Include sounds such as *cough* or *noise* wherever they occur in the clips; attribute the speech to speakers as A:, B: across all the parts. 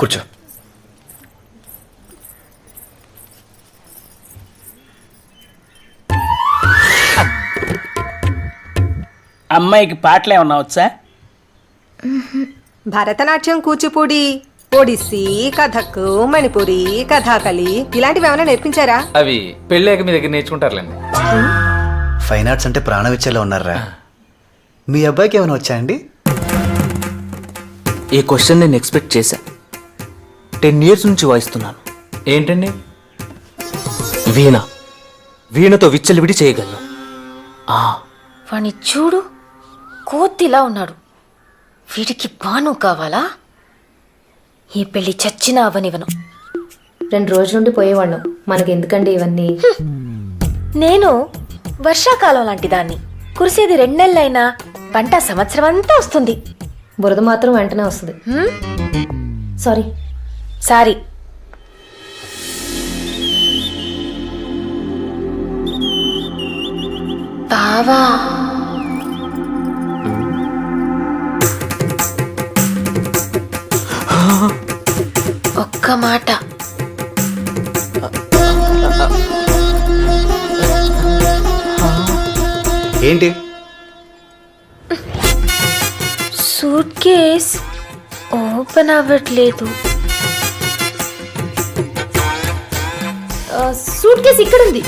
A: కూర్చో.
B: అమ్మాయికి పాటలు ఏమన్నా వచ్చా?
C: భరతనాట్యం కూచిపూడి ఒడిస్సీ కథక్ మణిపురి కథాకళి ఇలాంటివి ఏమైనా నేర్పించారా?
D: అవి పెళ్ళాక మీ దగ్గర నేర్చుకుంటారులేండి.
A: ఫైన్ ఆర్ట్స్ అంటే ప్రాణం ఇచ్చేలా ఉన్నారా? మీ అబ్బాయికి ఏమైనా వచ్చా అండి?
E: ఈ క్వశ్చన్ నేను ఎక్స్పెక్ట్ చేశా. టెన్ ఇయర్స్ నుంచి వాయిస్తున్నాను.
D: ఏంటండి?
E: వీణ. వీణతో విచ్చలివిడి చేయగలను. ఆ,
F: వాణ్ణి చూడు. కోతిలా ఉన్నాడు. వీడికి బాను కావాలా? ఈ పెళ్ళి చచ్చినా అవనివను
G: రెండు రోజుల నుండి పోయేవాళ్ళం. మనకి ఎందుకండి ఇవన్నీ
F: నేను వర్షాకాలం లాంటి దాన్ని. కురిసేది రెండెళ్ళైనా పంట సంవత్సరం అంతా వస్తుంది.
G: బురద మాత్రం వెంటనే వస్తుంది? సారీ.
F: సారీ. బావా. ఒక్క మాట.
A: ఏంటి?
F: సూట్ కేస్ ఓపెన్ అవ్వట్లేదు.
G: సూట్ కేసు ఇక్కడ ఉంది.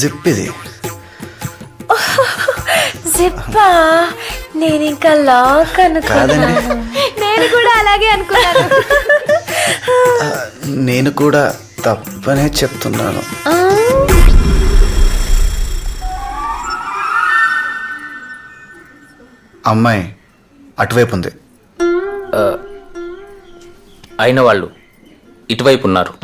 A: జిప్ ఇది.
F: జిప్పా నేను ఇంకా లాక్ అనుకున్నాను నేను కూడా అలాగే అనుకున్నాను.
A: నేను కూడా తప్పనే చెప్తున్నాను. అమ్మాయి అటువైపు ఉంది.
E: అయిన వాళ్ళు ఇటువైపు ఉన్నారు.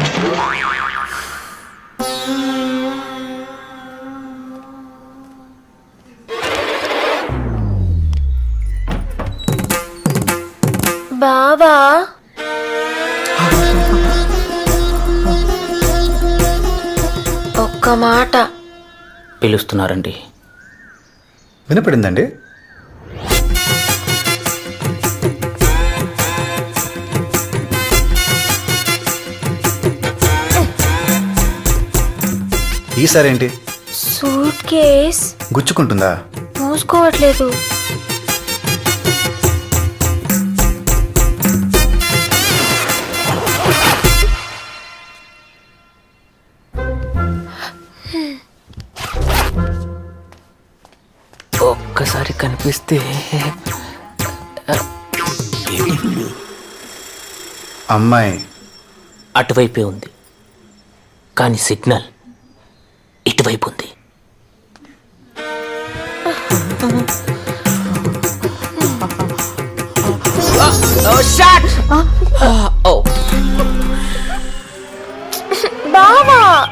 F: బావా. ఒక్క మాట.
E: పిలుస్తున్నారండి.
A: వినపడిందండి? ఈసారి ఏంటి
F: సూట్ కేస్.
A: గుచ్చుకుంటుందా?
F: మూసుకోవట్లేదు.
E: కనిపిస్తే
A: అమ్మాయి.
E: అటువైపే ఉంది. కానీ సిగ్నల్ ఇటువైపు ఉంది.
F: బావా.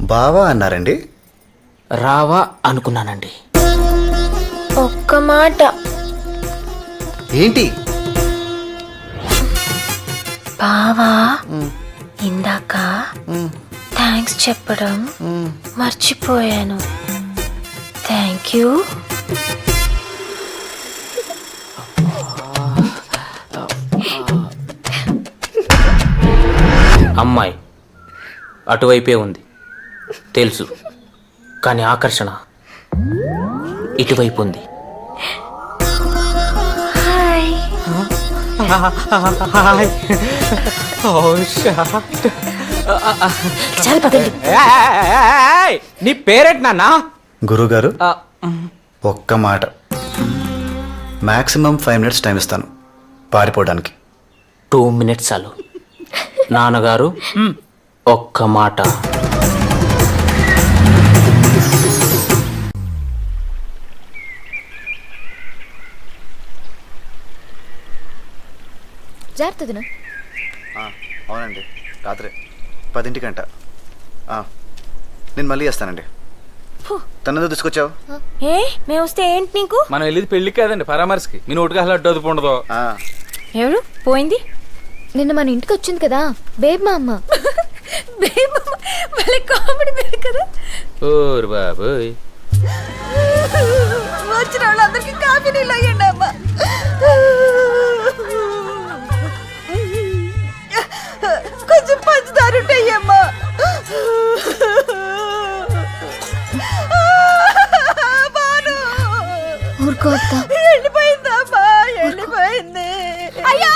A: బావా అన్నారండి?
E: రావా అనుకున్నానండి.
F: ఒక్క మాట.
A: ఏంటి?
F: బావా ఇందాక థ్యాంక్స్ చెప్పడం మర్చిపోయాను. Thank you.
E: అమ్మాయి అటువైపే ఉంది. తెలుసు. కానీ ఆకర్షణ ఇటువైపు ఉంది.
F: హాయ్. చాలా పదండి.
D: నీ పేరేంటి నాన్న?
A: గురుగారు ఒక్క మాట. మాక్సిమం ఫైవ్ మినిట్స్ టైం ఇస్తాను పారిపోవడానికి.
E: టూ మినిట్స్ చాలు. నాన్నగారు ఒక్క మాట.
F: జాగ్రత్త
A: అవునండి. రాత్రి. పదింటికంట. ఆ, నేను మళ్ళీ చేస్తానండి. తనతో తీసుకొచ్చావు?
F: ఏ? మేము వస్తే ఏంటి నీకు?
D: మనం వెళ్ళేది పెళ్ళి కాదండి పరామర్శకి. మీ నోటికి అసలు అడ్డు అదుపు ఉండదు
A: ఆ,
H: ఎవరు? పోయింది? నిన్న మన ఇంటికి వచ్చింది కదా బేబ్ మా అమ్మ. *laughs* భలే కామెడీ పేరు కదా.
E: ఓరు బాబోయ్.
C: వచ్చిన వాళ్ళందరికీ కాఫీ నీళ్ళు అయ్యండి అమ్మా. కొంచెం పంచదార ఉంటాయమ్మా
H: ఊరుకో అత్త.
C: వెళ్ళిపోయిందమ్మా వెళ్ళిపోయింది అయ్యో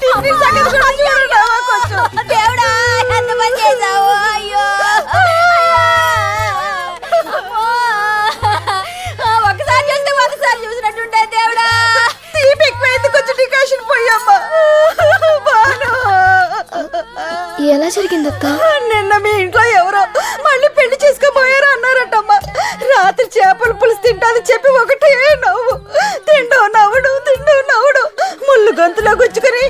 C: టిఫిన్ సంగతి కూడా చూడరావా
H: ఎలా జరిగింది అక్క
C: నిన్న మీ ఇంట్లో ఎవరో మళ్ళీ పెళ్ళి చేసుకోబోయారు అన్నారటమ్మా. రాత్రి చేపల పులుసు తింటాదని చెప్పి ఒకటే నవ్వు. తిండో నవ్వుడు తిండు నవ్వుడు. ముళ్ళు గొంతులో గుచ్చుకుని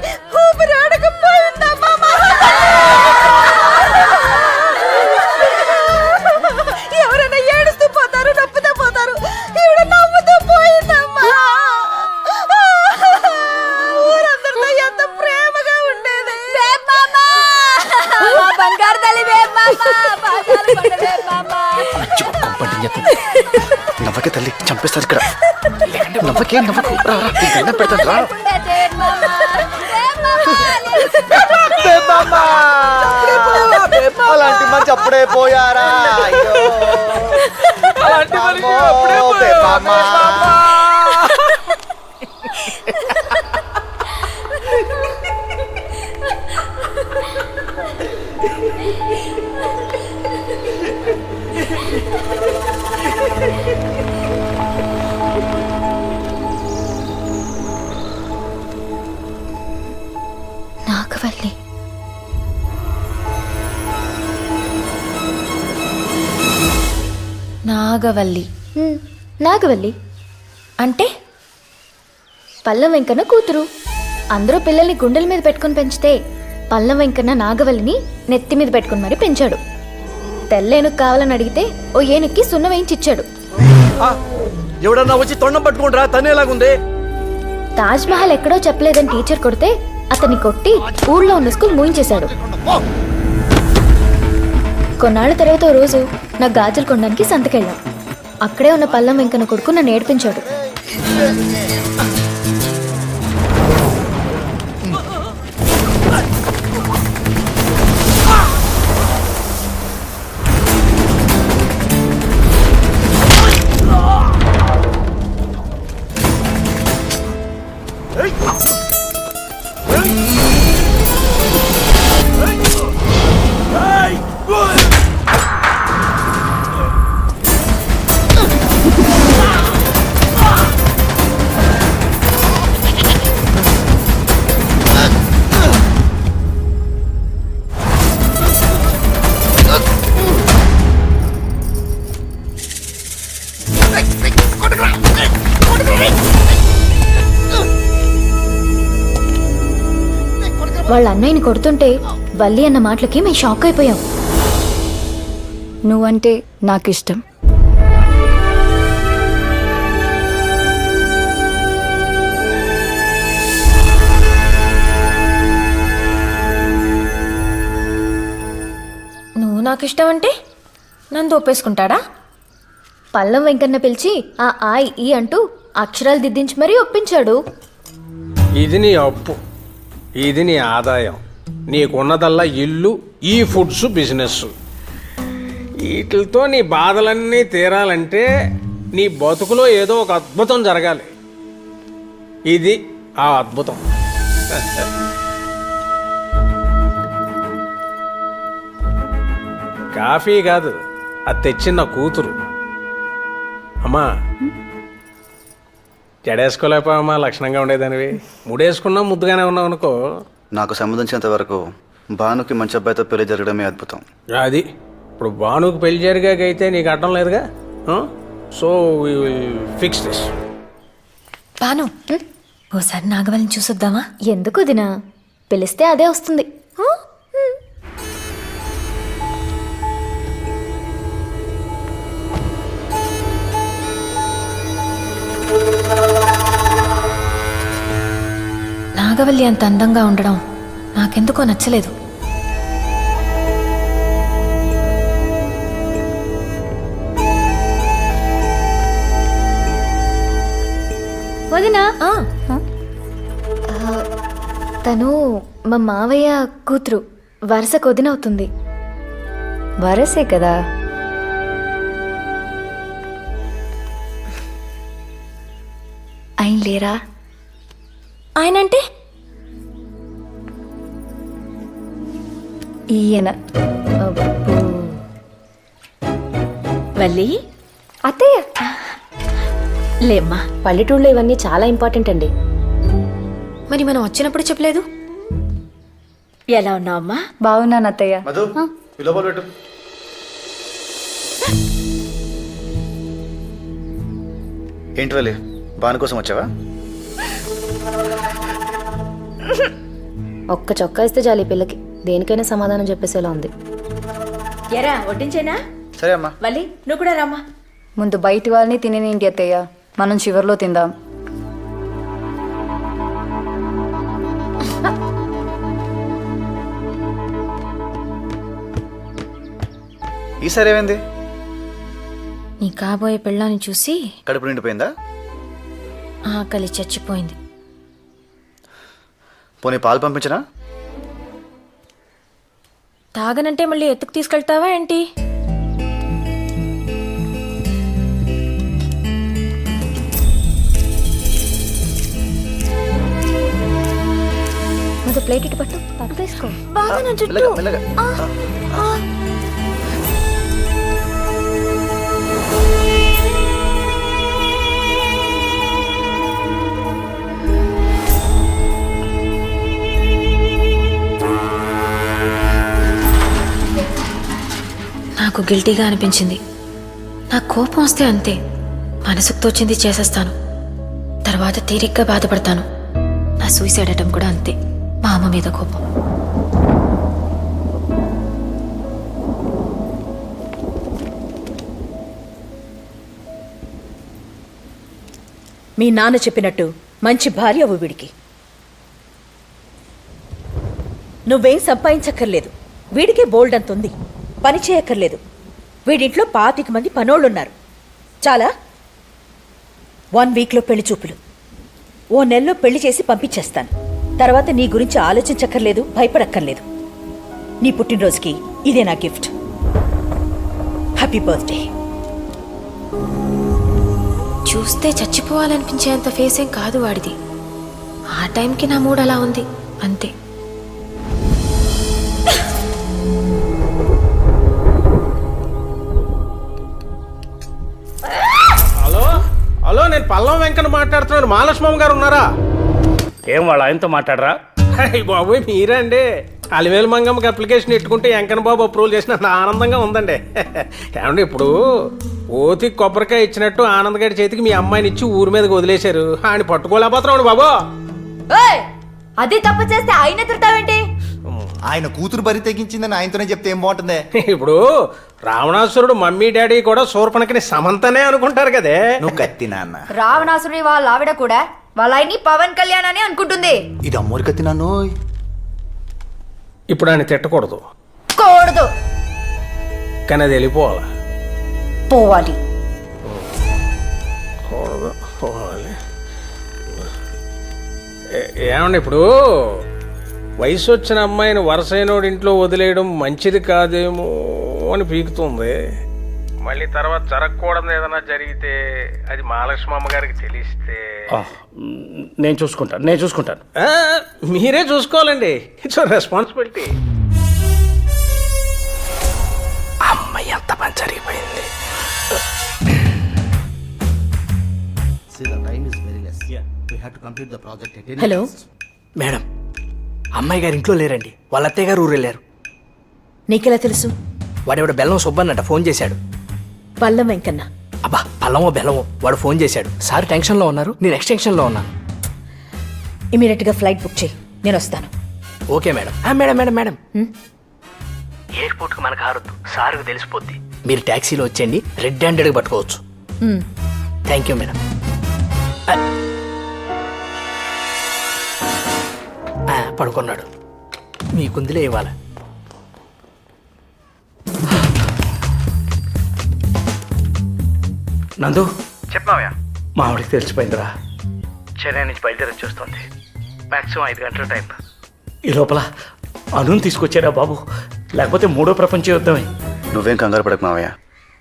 A: నవ్వకే తల్లి చంపేస్తారు ఇక్కడ. నవ్వకే నవ్వకు. రా, రా, నీకు దండం పెడతాను రా. అలాంటి మంచి అప్పుడే పోయారా? అయ్యో.
I: అలాంటి మనిషి అప్పుడే పోయావా,
H: నాగవల్లి. నాగవల్లి? అంటే? పల్లం వెంకన్న కూతురు. అందరూ పిల్లల్ని గుండెల మీద పెట్టుకుని పెంచితే పల్లం వెంకన్న నాగవల్లిని నెత్తి మీద పెట్టుకుని మరి పెంచాడు. తెల్లేనుకు కావాలని అడిగితే ఓ ఏనుక్కి సున్న వేయించిచ్చాడు.
J: ఎవడన్నా వచ్చి తొండం పట్టుకుంటారా? తనేలాగుంది
H: తాజ్ మహల్ ఎక్కడో చెప్పలేదని టీచర్ కొడితే అతన్ని కొట్టి ఊళ్ళో ఉన్న స్కూల్ మూయించేశాడు. కొన్నాళ్ళ తర్వాత ఓ రోజు నా గాజులు కొనడానికి సంతకెళ్ళాం. అక్కడే ఉన్న పల్లం వెంకన్న కొడుకు నన్ను ఏడిపించాడు. అన్నయ్యని కొడుతుంటే వల్లి అన్న మాటలకి మేము షాక్ అయిపోయాం.
G: నువ్వంటే నాకిష్టం.
H: నువ్వు నాకు ఇష్టం అంటే నన్ను ఒప్పేసుకుంటాడా? పల్లం వెంకన్న పిలిచి ఆ ఆయి ఈ అంటూ అక్షరాలు దిద్దించి మరీ ఒప్పించాడు.
K: ఇది నీ అప్పు. ఇది నీ ఆదాయం. నీకున్నదల్లా ఇల్లు ఈ ఫుడ్స్ బిజినెస్ వీటితో నీ బాధలన్నీ తీరాలంటే నీ బతుకులో ఏదో ఒక అద్భుతం జరగాలి. ఇది ఆ అద్భుతం. కాఫీ కాదు అది తెచ్చిన కూతురు. అమ్మా జడేసుకోలేకపోయామా? లక్షణంగా ఉండేదానివి. ముడేసుకున్నా ముద్దుగానే ఉన్నావు అనుకో.
A: నాకు సంబంధించినంత వరకు భానుకి మంచి అబ్బాయితో పెళ్ళి జరగడమే అద్భుతం.
K: అది. ఇప్పుడు భానుకు పెళ్ళి జరిగాకైతే నీకు అడ్డం లేదుగా? సో ఫిక్స్ దిస్
H: బాను ఓసారి నాగవల్లిని చూసొద్దామా? ఎందుకు దినా పిలిస్తే అదే వస్తుంది.
F: నాగవల్లి అంత అందంగా ఉండడం నాకెందుకో నచ్చలేదు. వదినా! తను మా మావయ్య కూతురు. వరుస కొదినవుతుంది
G: వరసే కదా?
F: ఆయన లేరా? ఆయన
G: ఈయన.
L: వల్లి?
G: అత్తయ్య.
L: లేమ్మా.
G: పల్లెటూళ్ళలో ఇవన్నీ చాలా ఇంపార్టెంట్ అండి.
F: మరి మనం వచ్చినప్పుడు చెప్పలేదు?
L: ఎలా ఉన్నావమ్మా?
G: బాగున్నాను అత్తయ్య.
A: మధు పెట్టు. ఏంటి వల్లి? బాను కోసం వచ్చావా?
G: ఒక్క చొక్కా ఇస్తే చాలు ఈ పిల్లకి. దేనికైనా సమాధానం చెప్పేసేలా ఉంది.
L: ఎరా వడ్డించేనా?
A: సరే అమ్మా.
L: వల్లి నువ్వు కూడా రామ్మా.
G: ముందు బయటి వాళ్ళని తినేనేంటి అత్తయ్య? మనం చివర్లో తిందాం.
A: ఈసారి ఏమైంది?
F: నీ కాబోయే పెళ్ళాన్ని చూసి
A: కడుపు నిండిపోయిందా?
F: ఆకలి చచ్చిపోయింది.
A: పోనీ పాలు పంపించనా?
F: తాగనంటే మళ్ళీ ఎత్తుకు తీసుకెళ్తావా ఏంటి? ప్లేట్ ఇటు పట్టు. తీసుకో. బాగా నా జుట్టు. నాకు గిల్టీగా అనిపించింది. నాకు కోపం వస్తే అంతే. మనసుకు తోచింది చేసేస్తాను. తర్వాత తీరిగ్గా బాధపడతాను. నా సూసైడ్ అటం కూడా అంతే. మా అమ్మ మీద కోపం.
L: మీ నాన్న చెప్పినట్టు మంచి భార్య అవ్వు వీడికి. నువ్వేం సంపాదించక్కర్లేదు. వీడికే బోల్డ్ అంత ఉంది. పని చేయక్కర్లేదు. వీడింట్లో పాతిక మంది పనోళ్ళున్నారు. చాలా. వన్ వీక్లో పెళ్ళి చూపులు. ఓ నెలలో పెళ్ళి చేసి పంపించేస్తాను. తర్వాత నీ గురించి ఆలోచించక్కర్లేదు భయపడక్కర్లేదు. నీ పుట్టినరోజుకి ఇదే నా గిఫ్ట్. హ్యాపీ బర్త్డే
F: చూస్తే చచ్చిపోవాలనిపించేంత ఫేస్ ఏం కాదు వాడిది. ఆ టైంకి నా మూడ్ అలా ఉంది. అంతే.
K: పల్లం వెంకన్న మాట్లాడుతున్నాను. మహాలక్ష్మమ్మ గారు ఉన్నారా?
B: ఏం వాళ్ళ ఆయనతో మాట్లాడరా?
K: అయ్య బాబోయ్ మీరే అండి అలివేలు మంగమ్మకి అప్లికేషన్ పెట్టుకుంటే వెంకన్న బాబు అప్రూవల్ చేసినంత ఆనందంగా ఉందండి. ఏమండి ఇప్పుడు? ఓతి కొబ్బరికాయ ఇచ్చినట్టు ఆనంద్ గారి చేతికి మీ అమ్మాయిని ఇచ్చి ఊరి మీదకి వదిలేశారు. ఆయన పట్టుకోలేకపోతున్నాడు బాబు.
G: అది తప్పు చేస్తే ఆయన తిడతావేంటి
I: ఆయన కూతురు బరి తెగించిందని ఆయనతోనే చెప్తే ఏం బాగుంటుంది? *laughs*
K: ఇప్పుడు రావణాసురుడు మమ్మీ డాడీ కూడా శూర్పణకిని సమంతనే అనుకుంటారు కదే.
A: నువ్వు కత్తి నాన్న.
G: రావణాసురుడి వాళ్ళ ఆవిడ కూడా వాళ్ళ ఆయన్ని పవన్ కళ్యాణ్ అని అనుకుంటుంది.
A: ఇది అమ్మోరి కత్తి నాన్న
K: ఇప్పుడు ఆయన తిట్టకూడదు.
G: కూడదు.
K: కానీ అది వెళ్ళిపోవాలి.
L: పోవాలి.
K: కూడదు పోవాలి. ఏ- ఏమండి ఇప్పుడు? వయసు వచ్చిన అమ్మాయిని వరసైనోడి ఇంట్లో వదిలేయడం మంచిది కాదేమో అని పీకుతుంది. మళ్ళీ తర్వాత జరగకూడదు ఏదైనా జరిగితే అది మహాలక్ష్మి అమ్మగారికి తెలిస్తే
B: నేను చూసుకుంటాను నేను చూసుకుంటాను.
K: మీరే చూసుకోవాలండి. ఇట్స్ రెస్పాన్సిబిలిటీ అమ్మాయి ఎంత పని జరిగిపోయింది.
L: హలో
M: మేడం అమ్మాయి గారు ఇంట్లో లేరండి. వాళ్ళ అత్తయ్య గారు ఊరు వెళ్ళారు.
L: నీకెలా తెలుసు?
M: వాడెవడ బెల్లం సుబ్బన్నట ఫోన్ చేశాడు.
L: పల్లం వెంకన్న.
M: అబ్బా పల్లమో బెల్లమో వాడు ఫోన్ చేశాడు. సార్ టెన్షన్లో ఉన్నారు? నేను ఎక్స్టెన్షన్లో ఉన్నాను
L: ఇమీడియట్గా ఫ్లైట్ బుక్ చేయి. నేను వస్తాను.
M: Okay madam. ఆ, మేడం మేడం మేడం. ఎయిర్పోర్ట్కి మనకు హారొద్దు సార్కు తెలిసిపోద్ది. మీరు ట్యాక్సీలో వచ్చేయండి. రెడ్ హ్యాండెడ్గా పట్టుకోవచ్చు. Thank you madam.
E: పడుకున్నాడు. మీకుందిలే ఇవ్వాలి?
B: నందు? చెప్పమావయ్యా. మా ఆవిడకి తెలిసిపోయిందిరా చెన్నై నుంచి బయలుదేరి వచ్చేస్తుంది మ్యాక్సిమం ఐదు గంటల టైం. ఈ లోపల అనుని తీసుకొచ్చారా బాబు? లేకపోతే మూడో ప్రపంచ యుద్ధమే.
A: నువ్వేం కంగారు పడకు మావయ్య.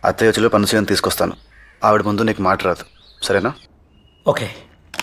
A: అత్తయ్య వచ్చి పనులు తీసుకొస్తాను. ఆవిడ ముందు నీకు మాట రాదు. సరేనా?
B: ఓకే.